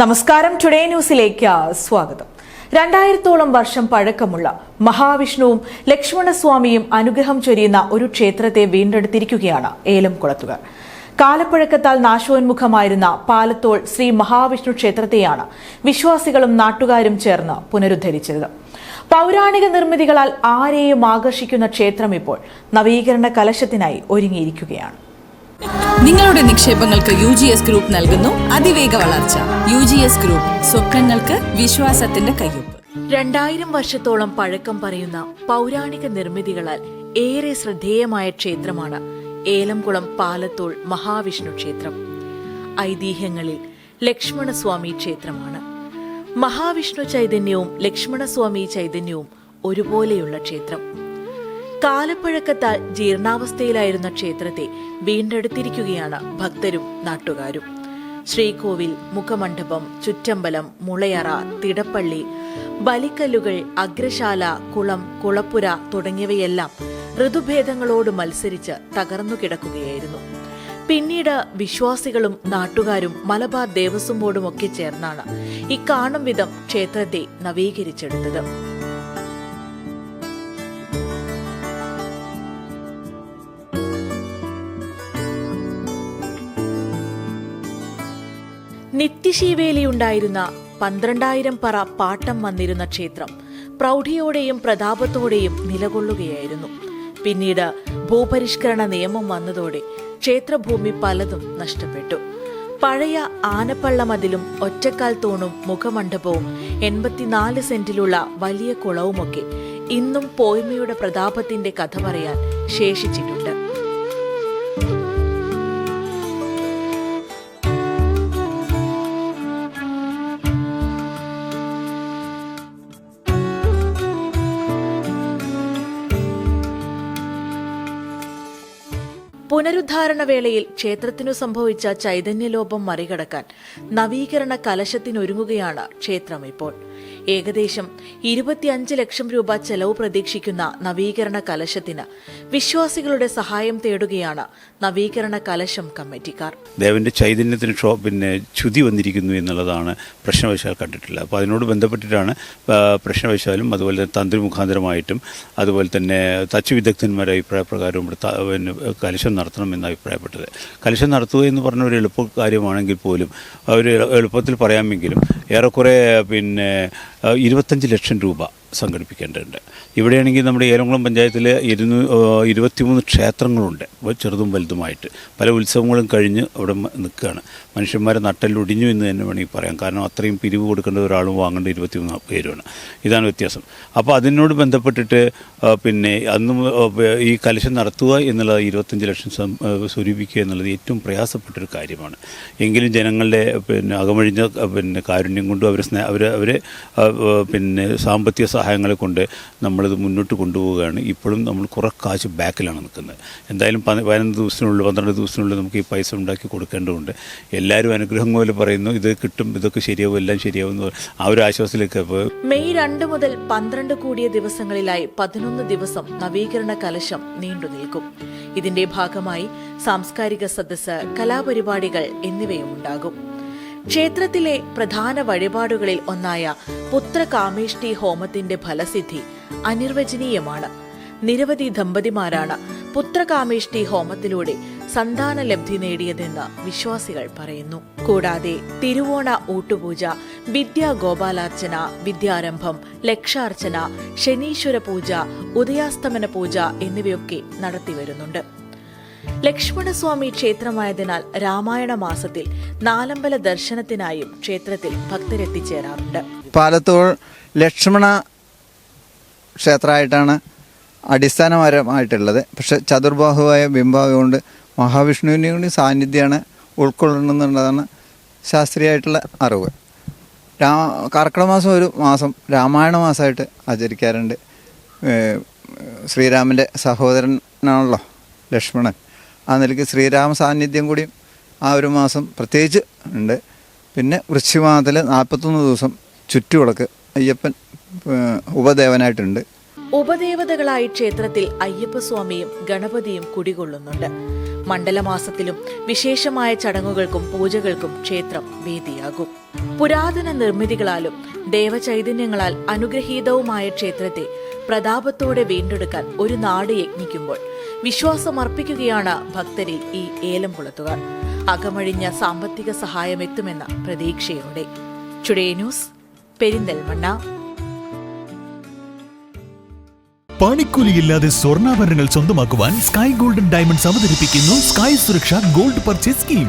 നമസ്കാരം. ടുഡേ ന്യൂസിലേക്ക് സ്വാഗതം. രണ്ടായിരത്തോളം വർഷം പഴക്കമുള്ള മഹാവിഷ്ണുവും ലക്ഷ്മണസ്വാമിയും അനുഗ്രഹം ചൊരിയുന്ന ഒരു ക്ഷേത്രത്തെ വീണ്ടെടുത്തിരിക്കുകയാണ് ഏലം കുളത്തുകാർ കാലപ്പഴക്കത്താൽ നാശോന്മുഖമായിരുന്ന പാലത്തോൾ ശ്രീ മഹാവിഷ്ണു ക്ഷേത്രത്തെയാണ് വിശ്വാസികളും നാട്ടുകാരും ചേർന്ന് പുനരുദ്ധരിച്ചത്. പൗരാണിക നിർമ്മിതികളാൽ ആരെയും ആകർഷിക്കുന്ന ക്ഷേത്രം ഇപ്പോൾ നവീകരണ കലശത്തിനായി ഒരുങ്ങിയിരിക്കുകയാണ്. നിങ്ങളുടെ നിക്ഷേപങ്ങൾക്ക് യു ജി എസ് ഗ്രൂപ്പ് നൽകുന്നു അതിവേഗ വളർച്ച. യു ജി എസ് ഗ്രൂപ്പ് സ്വപ്നങ്ങൾക്ക് വിശ്വാസത്തിന്റെ കയ്യൊപ്പ്. രണ്ടായിരം വർഷത്തോളം പഴക്കം പറയുന്ന പൗരാണിക നിർമ്മിതികളാൽ ഏറെ ശ്രദ്ധേയമായ ക്ഷേത്രമാണ് ഏലംകുളം പാലത്തോൾ മഹാവിഷ്ണു ക്ഷേത്രം. ഐതിഹ്യങ്ങളിൽ ലക്ഷ്മണസ്വാമി ക്ഷേത്രമാണ്. മഹാവിഷ്ണു ചൈതന്യവും ലക്ഷ്മണസ്വാമി ചൈതന്യവും ഒരുപോലെയുള്ള ക്ഷേത്രം. കാലപ്പഴക്കത്താൽ ജീർണാവസ്ഥയിലായിരുന്ന ക്ഷേത്രത്തെ വീണ്ടെടുത്തിരിക്കുകയാണ് ഭക്തരും നാട്ടുകാരും. ശ്രീകോവിൽ മുഖമണ്ഡപം ചുറ്റമ്പലം മുളയറ തിടപ്പള്ളി ബലിക്കല്ലുകൾ അഗ്രശാല കുളം കുളപ്പുര തുടങ്ങിയവയെല്ലാം ഋതുഭേദങ്ങളോട് മത്സരിച്ച് തകർന്നു കിടക്കുകയായിരുന്നു. പിന്നീട് വിശ്വാസികളും നാട്ടുകാരും മലബാർ ദേവസ്വം ബോർഡുമൊക്കെ ചേർന്നാണ് ഇക്കാണും വിധം ക്ഷേത്രത്തെ നവീകരിച്ചെടുത്തത്. നിത്യശീവേലിയുണ്ടായിരുന്ന പന്ത്രണ്ടായിരം പറ പാട്ടം വന്നിരുന്ന ക്ഷേത്രം പ്രൗഢിയോടെയും പ്രതാപത്തോടെയും നിലകൊള്ളുകയായിരുന്നു. പിന്നീട് ഭൂപരിഷ്കരണ നിയമം വന്നതോടെ ക്ഷേത്രഭൂമി പലതും നഷ്ടപ്പെട്ടു. പഴയ ആനപ്പള്ള മതിലും ഒറ്റക്കാൽ തൂണും മുഖമണ്ഡപവും എൺപത്തിനാല് സെന്റിലുള്ള വലിയ കുളവുമൊക്കെ ഇന്നും പോയ്മയുടെ പ്രതാപത്തിന്റെ കഥ പറയാൻ ശേഷിച്ചിട്ടുണ്ട്. പുനരുദ്ധാരണ വേളയിൽ ക്ഷേത്രത്തിനു സംഭവിച്ച ചൈതന്യലോപം മറികടക്കാൻ നവീകരണ കലശത്തിനൊരുങ്ങുകയാണ് ക്ഷേത്രം ഇപ്പോൾ. ഏകദേശം ഇരുപത്തിയഞ്ച് ലക്ഷം രൂപ ചെലവ് പ്രതീക്ഷിക്കുന്ന നവീകരണ കലശത്തിന് വിശ്വാസികളുടെ സഹായം തേടുകയാണ് നവീകരണ കലശം കമ്മിറ്റിക്കാർ. ദേവന്റെ ചൈതന്യത്തിന് പിന്നെ ചുതി വന്നിരിക്കുന്നു എന്നുള്ളതാണ് പ്രശ്നവശാൽ കണ്ടിട്ടില്ല അപ്പോൾ അതിനോട് ബന്ധപ്പെട്ടിട്ടാണ് പ്രശ്നവശാലും അതുപോലെ തന്നെ തന്ത്രി മുഖാന്തരമായിട്ടും അതുപോലെ തന്നെ തച്ചു വിദഗ്ധന്മാരുടെ അഭിപ്രായ പ്രകാരവും പിന്നെ കലശം നടത്തണം എന്ന് അഭിപ്രായപ്പെട്ടത്. കലശം നടത്തുക എന്ന് പറഞ്ഞ ഒരു എളുപ്പ കാര്യമാണെങ്കിൽ പോലും അവർ എളുപ്പത്തിൽ പറയാമെങ്കിലും ഏറെക്കുറെ പിന്നെ ഇരുപത്തഞ്ച് ലക്ഷം രൂപ സംഘടിപ്പിക്കേണ്ടതുണ്ട്. ഇവിടെയാണെങ്കിൽ നമ്മുടെ ഏലംകുളം പഞ്ചായത്തിൽ ഇരുന്നൂ ഇരുപത്തിമൂന്ന് ക്ഷേത്രങ്ങളുണ്ട് ചെറുതും വലുതുമായിട്ട്. പല ഉത്സവങ്ങളും കഴിഞ്ഞ് അവിടെ നിൽക്കുകയാണ്. മനുഷ്യന്മാരെ നട്ടലൊടിഞ്ഞു എന്ന് തന്നെ വേണമെങ്കിൽ പറയാം. കാരണം അത്രയും പിരിവ് കൊടുക്കേണ്ട ഒരാളും വാങ്ങേണ്ട ഇരുപത്തിമൂന്ന് പേരുമാണ്. ഇതാണ് വ്യത്യാസം. അപ്പോൾ അതിനോട് ബന്ധപ്പെട്ടിട്ട് പിന്നെ അന്ന് ഈ കലശം നടത്തുക എന്നുള്ളത് ഇരുപത്തഞ്ച് ലക്ഷം സ്വരൂപിക്കുക എന്നുള്ളത് ഏറ്റവും പ്രയാസപ്പെട്ടൊരു കാര്യമാണ്. എങ്കിലും ജനങ്ങളുടെ പിന്നെ അകമഴിഞ്ഞ പിന്നെ കാരുണ്യം കൊണ്ടും അവരെ സ്നേ അവരെ അവരെ പിന്നെ സാമ്പത്തിക സഹായങ്ങളെ കൊണ്ട് നമ്മളിത് മുന്നോട്ട് കൊണ്ടുപോവുകയാണ്. ഇപ്പോഴും നമ്മൾ കുറേ കാശ് ബാക്കിലാണ് നിൽക്കുന്നത്. എന്തായാലും പതി- പതിനൊന്ന് ദിവസത്തിനുള്ളിൽ പന്ത്രണ്ട് ദിവസത്തിനുള്ളിൽ നമുക്ക് ഈ പൈസ ഉണ്ടാക്കി കൊടുക്കേണ്ടതുണ്ട്. എല്ലാവരും അനുഗ്രഹം പോലെ പറയുന്നു ഇത് കിട്ടും ഇതൊക്കെ ശരിയാവും എല്ലാം ശരിയാവും ആ ഒരു ആശ്വാസത്തിലേക്ക് മെയ് രണ്ട് മുതൽ പന്ത്രണ്ട് കൂടിയ ദിവസങ്ങളിലായി പതിനൊന്ന് ദിവസം നവീകരണ കലശം നീണ്ടു നിൽക്കും. ഇതിന്റെ ഭാഗമായി സാംസ്കാരിക സദസ്സ് കലാപരിപാടികൾ എന്നിവയും ഉണ്ടാകും. ക്ഷേത്രത്തിലെ പ്രധാന വഴിപാടുകളിൽ ഒന്നായ പുത്രകാമേഷ്ടി ഹോമത്തിന്റെ ഫലസിദ്ധി അനിർവചനീയമാണ്. നിരവധി ദമ്പതിമാരാണ് പുത്രകാമേഷ്ടി ഹോമത്തിലൂടെ സന്താന ലബ്ധി നേടിയതെന്ന് വിശ്വാസികൾ പറയുന്നു. കൂടാതെ തിരുവോണ ഊട്ടുപൂജ വിദ്യാ ഗോപാലാർച്ചന വിദ്യാരംഭം ലക്ഷാർച്ചന ശനീശ്വര പൂജ ഉദയാസ്തമന പൂജ എന്നിവയൊക്കെ നടത്തിവരുന്നുണ്ട്. ലക്ഷ്മണസ്വാമി ക്ഷേത്രമായതിനാൽ രാമായണ മാസത്തിൽ നാലമ്പല ദർശനത്തിനായും ക്ഷേത്രത്തിൽ ഭക്തരെത്തിച്ചേരാറുണ്ട്. പാലത്തോൾ ലക്ഷ്മണ ക്ഷേത്രമായിട്ടാണ് അടിസ്ഥാനപരമായിട്ടുള്ളത്. പക്ഷെ ചതുർബാഹുവായ ബിംബാവ് കൊണ്ട് മഹാവിഷ്ണുവിന്റെ സാന്നിധ്യമാണ് ഉൾക്കൊള്ളണമെന്നുള്ളതാണ് ശാസ്ത്രീയമായിട്ടുള്ള അറിവ്. രാ കർക്കിടക മാസം ഒരു മാസം രാമായണ മാസമായിട്ട് ആചരിക്കാറുണ്ട്. ശ്രീരാമന്റെ സഹോദരനാണല്ലോ ലക്ഷ്മണൻ. ആ നിലയ്ക്ക് ശ്രീരാമ സാന്നിധ്യം കൂടി ആ ഒരു മാസം പ്രത്യേകിച്ച് ഉണ്ട്. പിന്നെ വൃശ്ചിമാസത്തിൽ നാൽപ്പത്തൊന്ന് ദിവസം ചുറ്റുവിളക്ക് അയ്യപ്പൻ ഉപദേവനായിട്ടുണ്ട്. ഉപദേവതകളായി ക്ഷേത്രത്തിൽ അയ്യപ്പസ്വാമിയും ഗണപതിയും കുടികൊള്ളുന്നുണ്ട്. മണ്ഡലമാസത്തിലും വിശേഷമായ ചടങ്ങുകൾക്കും പൂജകൾക്കും ക്ഷേത്രം വേദിയാകും. പുരാതന നിർമ്മിതികളാലും ദേവചൈതന്യങ്ങളാൽ അനുഗ്രഹീതവുമായ ക്ഷേത്രത്തെ പ്രതാപത്തോടെ വീണ്ടെടുക്കാൻ ഒരു നാട് യജ്ഞിക്കുമ്പോൾ വിശ്വാസമർപ്പിക്കുകയാണ് ഭക്തരിൽ ഈ ഏലംകുളത്തുകാർ അകമഴിഞ്ഞ സാമ്പത്തിക സഹായം എത്തുമെന്ന പ്രതീക്ഷയോടെ ടുഡേ ന്യൂസ് പെരിന്തൽമണ്ണ. പണിക്കൂലിയില്ലാതെ സ്വർണാഭരണങ്ങൾ സ്വന്തമാക്കുവാൻ സ്കൈ ഗോൾഡൻ ഡയമണ്ട്സ് അവതരിപ്പിക്കുന്നു sky Suraksha gold purchase scheme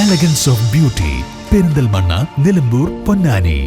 elegance of beauty Perinthalmanna Nilambur Ponnani.